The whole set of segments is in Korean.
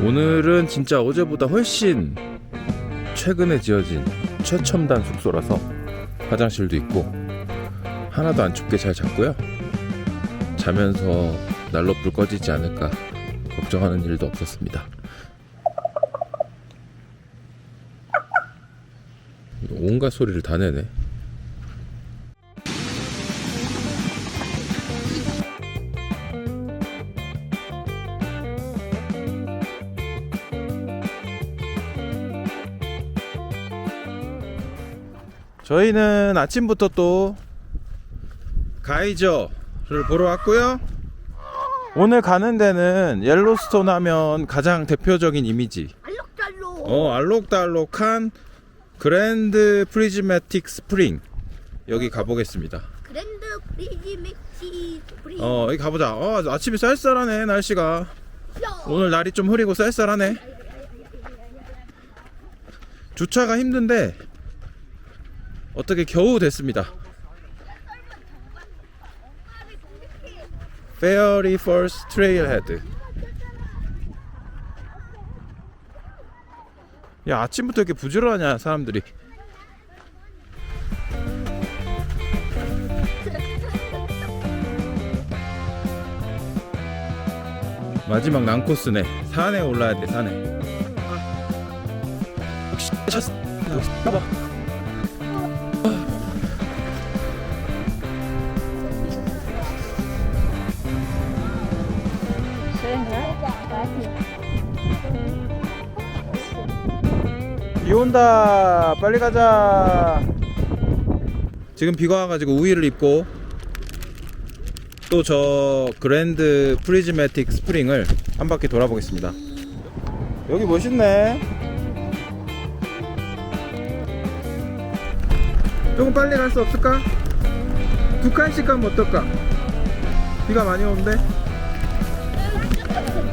오늘은 진짜 어제보다 훨씬 최근에 지어진 최첨단 숙소라서 화장실도 있고 하나도 안 춥게 잘 잤고요. 자면서 난로 불 꺼지지 않을까 걱정하는 일도 없었습니다. 온갖 소리를 다 내네. 저희는 아침부터 또 가이저를 보러 왔고요. 오늘 가는 데는 옐로스톤 하면 가장 대표적인 이미지. 알록달록 어, 알록달록한 그랜드 프리즈매틱 스프링. 여기 가보겠습니다. 그랜드 프리지 맥시 프리 어, 여기 가보자. 어, 아침이 쌀쌀하네, 날씨가. 오늘 날이 좀 흐리고 쌀쌀하네. 주차가 힘든데, 어떻게 겨우 됐습니다. 페어리 퍼스트 트레일 헤드. 야, 아침부터 이렇게 부지런하냐, 사람들이. 마지막 난코스네. 산에 올라야 돼, 산에. 역시 쳤어. 역시 봐 온다. 빨리 가자. 지금 비가 와가지고 우위를 입고 또 저 그랜드 프리즈매틱 스프링을 한 바퀴 돌아보겠습니다. 여기 멋있네. 조금 빨리 갈 수 없을까? 두 칸씩 가면 어떨까? 비가 많이 오는데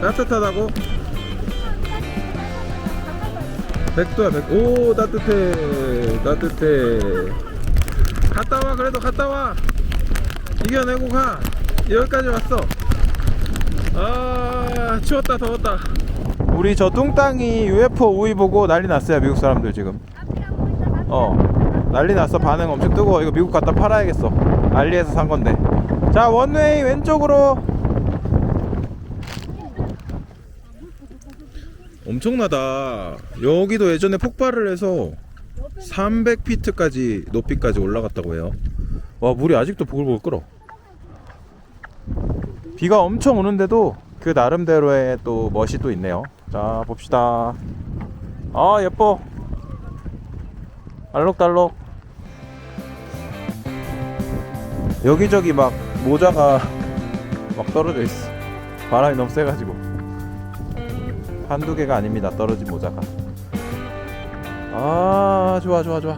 따뜻하다고? 백도야 백. 오 따뜻해 따뜻해. 갔다 와 그래도 갔다 와. 이겨내고 가. 여기까지 왔어. 아 추웠다 더웠다. 우리 저 뚱땅이 UFO 우위 보고 난리 났어요 미국 사람들 지금. 어 난리 났어 반응 엄청 뜨거워 이거 미국 갖다 팔아야겠어. 알리에서 산 건데. 자 원웨이 왼쪽으로. 엄청나다. 여기도 예전에 폭발을 해서 300피트까지 높이까지 올라갔다고 해요. 와 물이 아직도 보글보글 끓어. 비가 엄청 오는데도 그 나름대로의 또 멋이 또 있네요. 자 봅시다. 아 예뻐. 알록달록. 여기저기 막 모자가 막 떨어져 있어. 바람이 너무 세가지고. 한두 개가 아닙니다. 떨어진 모자가. 아 좋아 좋아 좋아.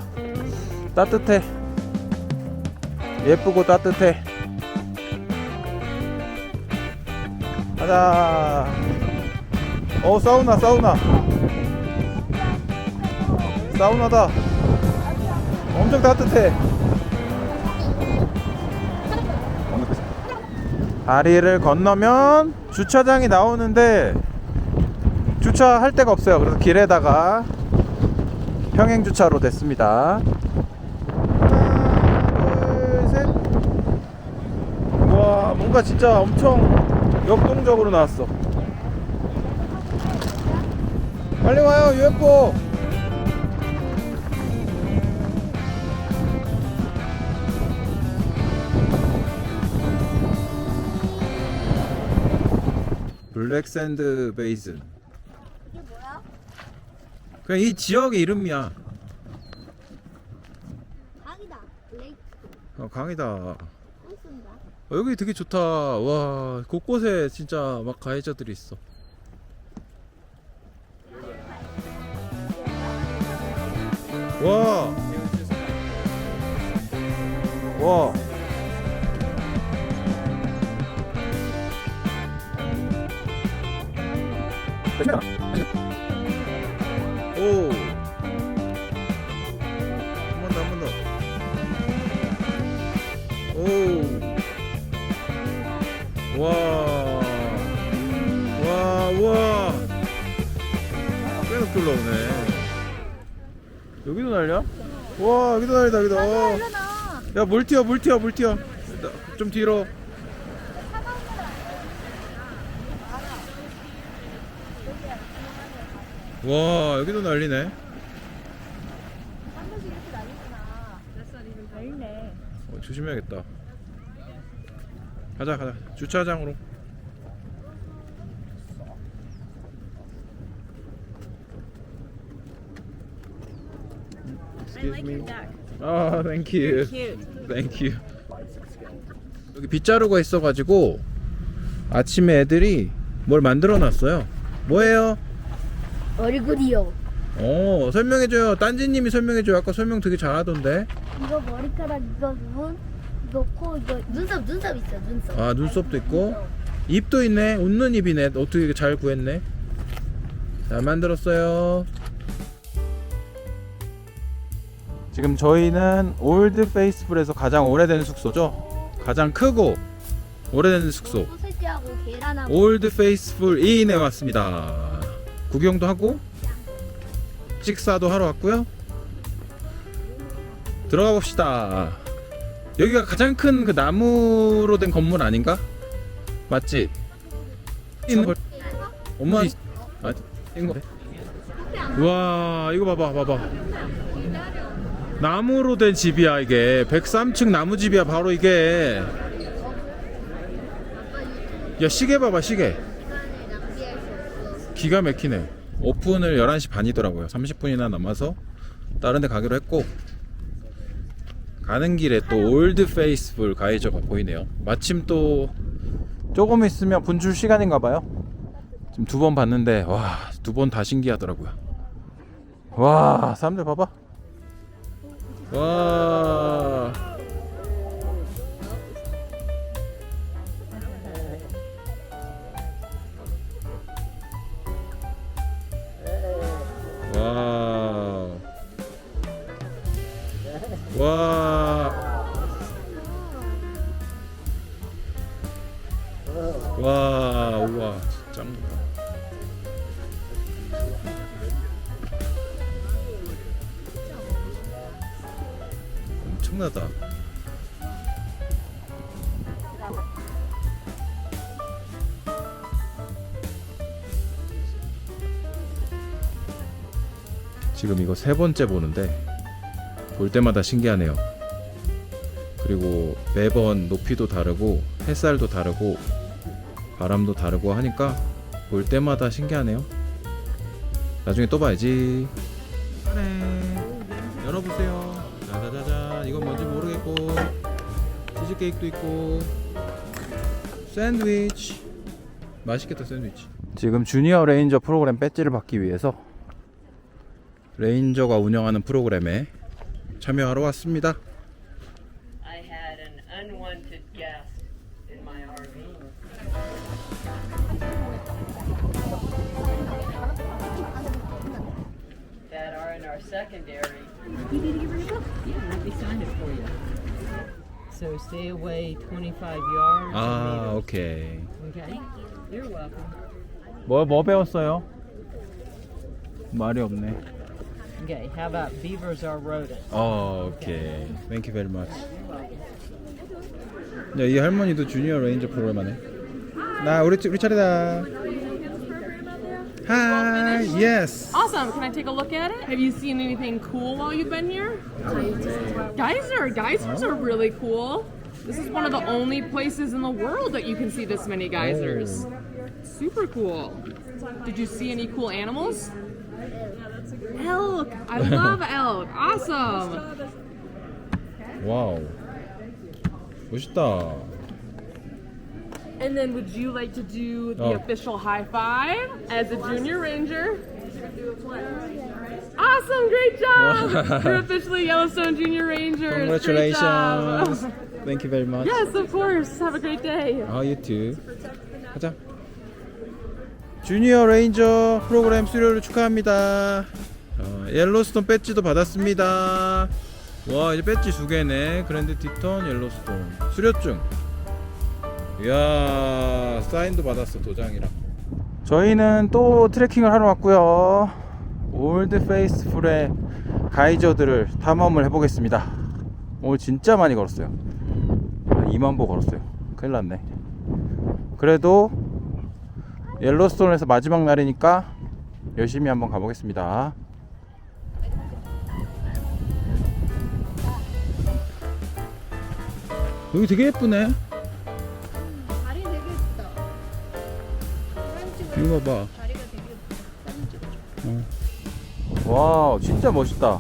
따뜻해. 예쁘고 따뜻해. 가자. 어 사우나 사우나. 사우나다. 엄청 따뜻해. 다리를 건너면 주차장이 나오는데 주차할 데가 없어요. 그래서 길에다가 평행 주차로 됐습니다. 뭔가 진짜 엄청 역동적으로 나왔어. 빨리 와요, UFO. 블랙샌드 베이슨. 그냥 이 지역의 이름이야. 강이다 레이크 어, 강이다. 어, 여기 되게 좋다. 와, 곳곳에 진짜 막 가해자들이 있어. 와. 와. 와. 와, 와. 이렇게 올라오네. 여기도 날려? 와 여기도 날리다 여기도. 하려나. 야 물 튀어 물 튀어 물 튀어. 나- 좀 뒤로. 와 여기도 날리네. 어, 조심해야겠다. 가자 가자 주차장으로. Excuse me. 아, thank you. Thank you. 여기 빗자루가 있어가지고 아침에 애들이 뭘 만들어 놨어요. 뭐예요? 얼굴이요. 어 설명해줘요. 딴지님이 설명해줘요. 아까 설명 되게 잘하던데. 이거 머리카락, 이거 눈, 코, 이거 눈썹, 눈썹 있어, 눈썹. 아 눈썹도 있고 입도 있네. 웃는 입이네. 어떻게 잘 구했네. 잘 만들었어요. 지금 저희는 올드 페이스풀에서 가장 오래된 숙소죠. 가장 크고 오래된 숙소. 소세지하고 계란하고 올드 페이스풀 2인에 왔습니다. 구경도 하고 식사도 하러 왔고요. 들어가 봅시다. 여기가 가장 큰 그 나무로 된 건물 아닌가? 맞지? 있는 걸. 엄마 아, 있는 거. 와, 이거 봐봐, 봐봐. 나무로 된 집이야 이게. 103층 나무 집이야 바로 이게. 야 시계 봐봐 시계. 기가 막히네. 오픈을 11시 반이더라고요. 30분이나 남아서 다른 데 가기로 했고 가는 길에 또 올드 페이스풀 가이저가 보이네요. 마침 또 조금 있으면 분출 시간인가 봐요. 지금 두 번 봤는데 와, 두 번 다 신기하더라고요. 와, 사람들 봐봐. 와. 와. 엄청나다. 지금 이거 세 번째 보는데 볼 때마다 신기하네요. 그리고 매번 높이도 다르고 햇살도 다르고 바람도 다르고 하니까 볼 때마다 신기하네요. 나중에 또 봐야지. 그래. 열어보세요. 짜자자자. 이건 뭔지 모르겠고 치즈 케이크도 있고 샌드위치. 맛있겠다 샌드위치. 지금 주니어 레인저 프로그램 배지를 받기 위해서 레인저가 운영하는 프로그램에 참여하러 왔습니다. Yeah, let me sign it for you. So stay away 25 yards. 아, 오케이. Okay. You're welcome. 뭐 뭐 배웠어요? 말이 없네. Okay. How about beavers are rodents? 어, 오케이. Thank you very much. 야, 이 할머니도 주니어 레인저 프로그램 하네. 나 우리 우리 차례다. Hi, yes. Awesome. Can I take a look at it? Have you seen anything cool while you've been here? Geyser. Geysers are really cool. This is one of the only places in the world that you can see this many geysers. Super cool. Did you see any cool animals? Elk. I love elk. Awesome. 와우. 멋있다. And then would you like to do the Oh. official high five as a junior ranger? Awesome, great job! You're officially Yellowstone Junior Rangers. Great Congratulations. job. Thank you very much. Yes, of course. Have a great day. 아, you too. 가자. 주니어 레인저 프로그램 수료를 축하합니다. 어, 옐로스톤 배지도 받았습니다. 와, 이제 배지 두 개네. 그랜드 티턴, 옐로스톤. 수료증. 이야, 사인도 받았어, 도장이랑. 저희는 또 트레킹을 하러 왔고요. 올드 페이스풀의 가이저들을 탐험을 해보겠습니다. 오늘 진짜 많이 걸었어요. 한 2만 보 걸었어요. 큰일 났네. 그래도 옐로스톤에서 마지막 날이니까 열심히 한번 가보겠습니다. 여기 되게 예쁘네. 이거 봐봐. 다리가 되게. 사진 찍어줘. 와, 진짜 멋있다.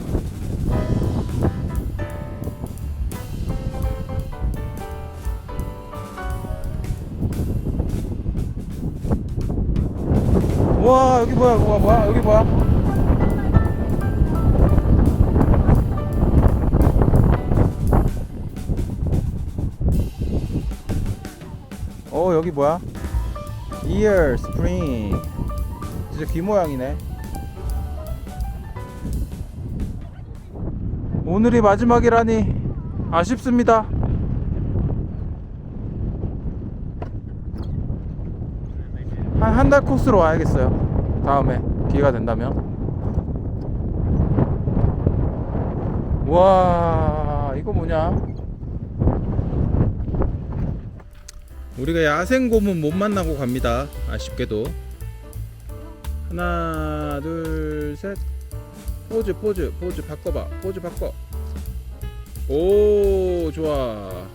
와, 여기 뭐야, 뭐야, 뭐야, 여기 뭐야? 어, 여기 뭐야? Ear Spring. 진짜 귀 모양이네. 오늘이 마지막이라니 아쉽습니다. 한 한 달 코스로 와야겠어요. 다음에 기회가 된다면. 와, 이거 뭐냐? 우리가 야생 곰은 못 만나고 갑니다. 아쉽게도. 하나, 둘, 셋. 포즈 포즈 포즈 바꿔봐 포즈 바꿔 오 좋아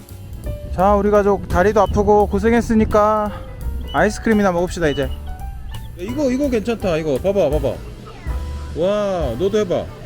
자 우리 가족 다리도 아프고 고생했으니까 아이스크림이나 먹읍시다 이제 이거 이거 괜찮다 이거 봐봐 봐봐 와 너도 해봐 예.